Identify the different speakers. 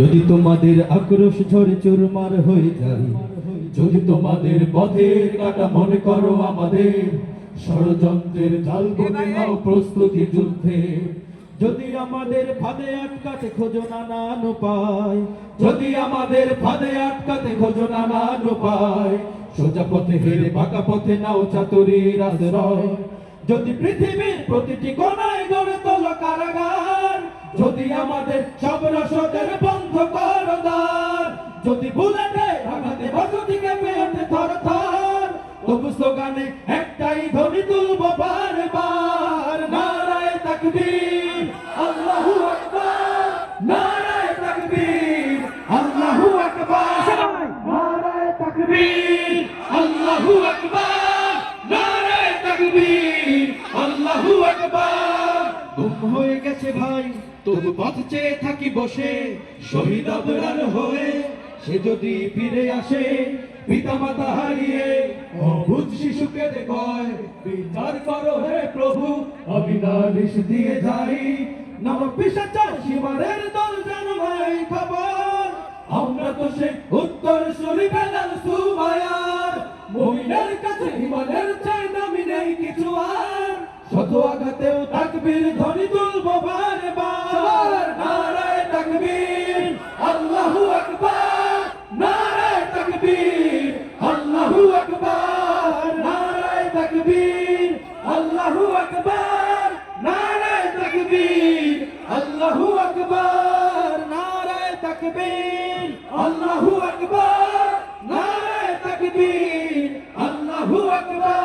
Speaker 1: যদি তোমাদের আক্রোশ ঝরে চুরমার হয়ে যায়, যদি তোমাদের পথের কাটা মনে করো আমাদের, ষড়যন্ত্রের জাল বনে নাও প্রস্তুতি যুদ্ধে। যদি আমাদের ফাঁদে আটকাতে খোঁজো নানান উপায়, যদি আমাদের ফাঁদে আটকাতে খোঁজো নানান উপায়, সোজা পথে হেরে বাঁকা পথে নাও চাতুরীর আশ্রয়। যদি পৃথিবীর প্রতিটি কোনায় গড়ে তোলো কারাগার, যদি আমাদের সব রসদের যদি বুলেটে আঘাতে বসতিকে পেয়ে থর থর তবু স্লোগানে একটাই ধ্বনি তুলবো বারবার। নারায় তাকবীর, আল্লাহু আকবার। নারায় তাকবীর, আল্লাহু আকবার। নারায় তাকবীর, আল্লাহু আকবার। নারায় তাকবীর, আল্লাহু আকবার। গুম হয়ে গেছে ভাই, তবু পথ চেয়ে থাকি বসে। শহীদ আবরার হয়ে সে যদি ফিরে আসে পিতা মাতা হারিয়ে অভুত শিশুকে দেখয়। বিচার করো হে প্রভু অবিনাশ দিয়ে যাই। নব পিসাচার সীমারের দল জানবাই খবর। আমরা তো সে উত্তর সুরি বেলাল সুমায়ার। মহিলার কাছে হিমালয়ের দোয়াগাতেও তাকবীর ধ্বনি তুলব বারবার। নারায় তাকবীর আল্লাহু আকবার। নারায় তাকবীর আল্লাহু আকবার। নারায় তাকবীর আল্লাহু আকবার। নারায় তাকবীর আল্লাহু আকবার। নারায় তাকবীর আল্লাহু আকবার। নারায় তাকবীর আল্লাহু আকবার।